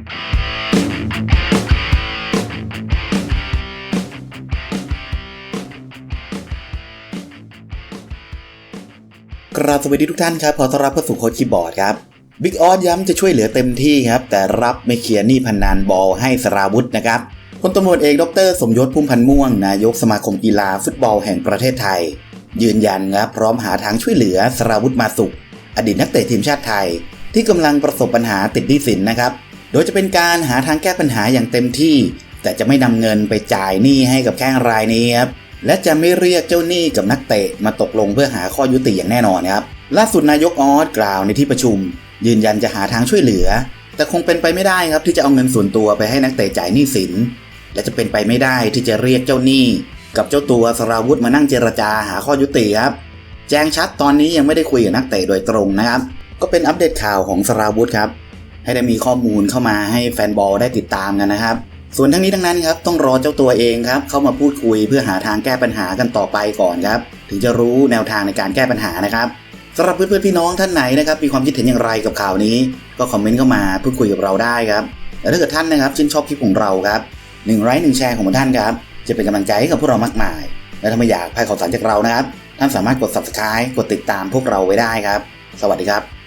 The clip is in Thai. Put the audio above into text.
กราบสวัสดีทุกท่านครับ ขอต้อนรับเข้าสู่โค้ชคีย์บอร์ดครับบิ๊กออสย้ำจะช่วยเหลือเต็มที่ครับ แต่รับไม่เคลียร์หนี้พันนานบอลให้สราวุธนะครับพลตำรวจเอกดร สมยศพุ่มพันธ์ม่วง นายกสมาคมกีฬาฟุตบอลแห่งประเทศไทย ยืนยันครับพร้อมหาทางช่วยเหลือสราวุธมาสุข อดีตนักเตะทีมชาติไทย ที่กำลังประสบปัญหาติดหนี้สินนะครับ โดยจะเป็นการหาทางแก้ปัญหาอย่างเต็มที่ แต่จะไม่นำเงินไปจ่ายหนี้ให้กับแข้งรายนี้ครับและจะไม่เรียกเจ้าหนี้กับนักเตะมาตกลงเพื่อหาข้อยุติอย่างแน่นอนครับล่าสุดนายกออสกล่าวในที่ประชุม ยืนยันจะหาทางช่วยเหลือ แต่คงเป็นไปไม่ได้ครับที่จะเอาเงินส่วนตัวไปให้นักเตะจ่ายหนี้สิน และจะเป็นไปไม่ได้ที่จะเรียกเจ้าหนี้ กับเจ้าตัวสราวุธมานั่งเจรจาหาข้อยุติครับแจ้งชัดตอนนี้ยังไม่ได้คุยกับนักเตะโดยตรงนะครับ ก็เป็นอัปเดตข่าวของสราวุธครับ ให้ได้มีข้อมูลเข้ามาให้แฟนบอลได้ติดตามกันนะครับ ส่วนทั้งนี้ทั้งนั้นครับต้องรอเจ้าตัวเองครับเข้ามาพูดคุยเพื่อหาทางแก้ปัญหากันต่อไปก่อนครับ ถึงจะรู้แนวทางในการแก้ปัญหานะครับสำหรับเพื่อนๆพี่น้องท่านไหนนะครับมีความคิดเห็นอย่างไรกับข่าวนี้ ก็คอมเมนต์เข้ามาพูดคุยกับเราได้ครับและถ้าเกิดท่านนะครับชื่นชอบคลิปของเราครับหนึ่งไลค์หนึ่งแชร์ของท่านครับจะเป็นกำลังใจให้กับพวกเรามากมาย และถ้าไม่อยากพลาดข่าวสารจากเรานะครับท่านสามารถกด subscribe กดติดตามพวกเราไว้ได้ครับ สวัสดีครับ